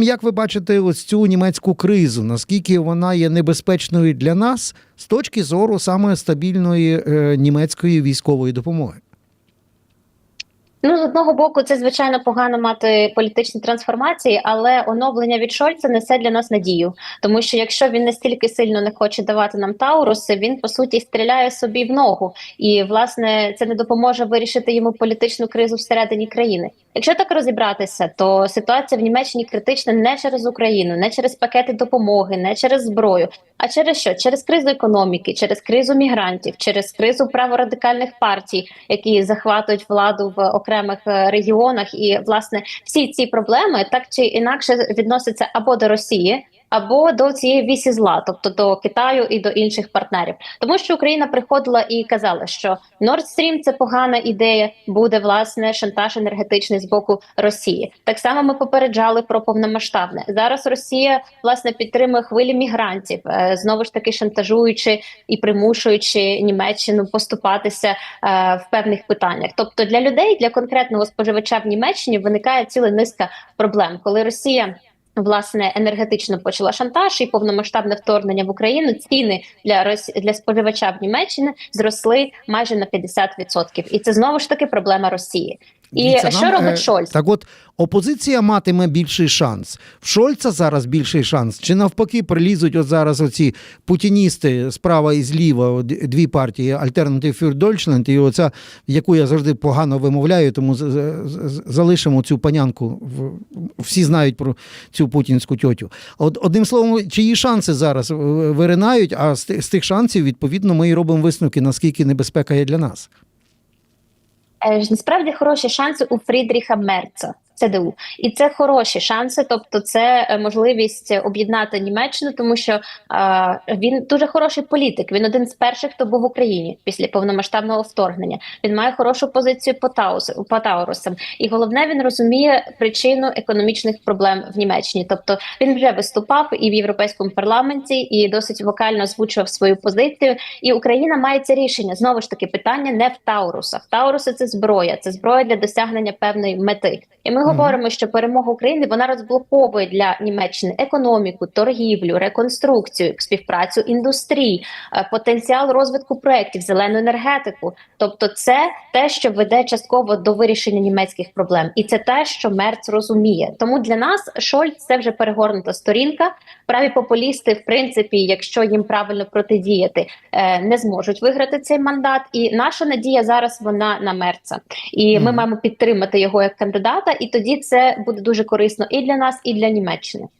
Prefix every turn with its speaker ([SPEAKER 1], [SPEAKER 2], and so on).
[SPEAKER 1] Як ви бачите ось цю німецьку кризу? Наскільки вона є небезпечною для нас з точки зору саме стабільної е, німецької військової допомоги?
[SPEAKER 2] Ну, з одного боку, це звичайно погано мати політичні трансформації, але оновлення від Шольца несе для нас надію. Тому що якщо він настільки сильно не хоче давати нам Тауруси, він по суті стріляє собі в ногу, і власне це не допоможе вирішити йому політичну кризу всередині країни. Якщо так розібратися, то ситуація в Німеччині критична не через Україну, не через пакети допомоги, не через зброю, а через що? Через кризу економіки, через кризу мігрантів, через кризу праворадикальних партій, які захватують владу в окремих е, регіонах, і власне всі ці проблеми так чи інакше відносяться або до Росії. Або до цієї вісі зла, тобто до Китаю і до інших партнерів, тому що Україна приходила і казала, що Nord Stream – це погана ідея, буде власне шантаж енергетичний з боку Росії. Так само ми попереджали про повномасштабне. Зараз Росія власне підтримує хвилі мігрантів, е, знову ж таки шантажуючи і примушуючи Німеччину поступатися е, в певних питаннях. Тобто для людей, для конкретного споживача в Німеччині виникає ціла низка проблем, коли Росія. Власне, енергетично почала шантаж і повномасштабне вторгнення в Україну. Ціни для Рос... для споживача в Німеччині зросли майже на 50%. І це знову ж таки проблема Росії. І
[SPEAKER 1] Дивіться,
[SPEAKER 2] що
[SPEAKER 1] нам,
[SPEAKER 2] робить
[SPEAKER 1] е,
[SPEAKER 2] Шольц?
[SPEAKER 1] Так, от опозиція матиме більший шанс. В Шольца зараз більший шанс. Чи навпаки прилізуть от зараз оці путіністи справа і зліва, дві партії Alternative für Deutschland і оця, яку я завжди погано вимовляю, тому залишимо цю панянку. Всі знають про цю путінську тьотю. От одним словом, чиї шанси зараз е, виринають, а з тих шансів, відповідно, ми і робимо висновки, наскільки небезпека є для нас.
[SPEAKER 2] Е, Насправді хороші шанси у Фрідріха Мерца. ЦДУ, і це хороші шанси, тобто це е, можливість об'єднати Німеччину, тому що е, він дуже хороший політик. Він один з перших, хто був в Україні після повномасштабного вторгнення. Він має хорошу позицію по Таус, по Таурусам. І головне, він розуміє причину економічних проблем в Німеччині. Тобто він вже виступав і в європейському парламенті, і досить вокально озвучував свою позицію. І Україна має це рішення. Знову ж таки, питання не в Таурусах. Тауруси це зброя, це зброя для досягнення певної мети. І ми. Говоримо, що перемога України вона розблоковує для Німеччини економіку, торгівлю, реконструкцію, співпрацю індустрій, е, потенціал розвитку проєктів, зелену енергетику. Тобто, це те, що веде частково до вирішення німецьких проблем, і це те, що Мерц розуміє. Тому для нас Шольц це вже перегорнута сторінка. Праві популісти, в принципі, якщо їм правильно протидіяти, е, не зможуть виграти цей мандат. І наша надія зараз вона на Мерца. І ми маємо підтримати його як кандидата, і тоді це буде дуже корисно і для нас, і для Німеччини.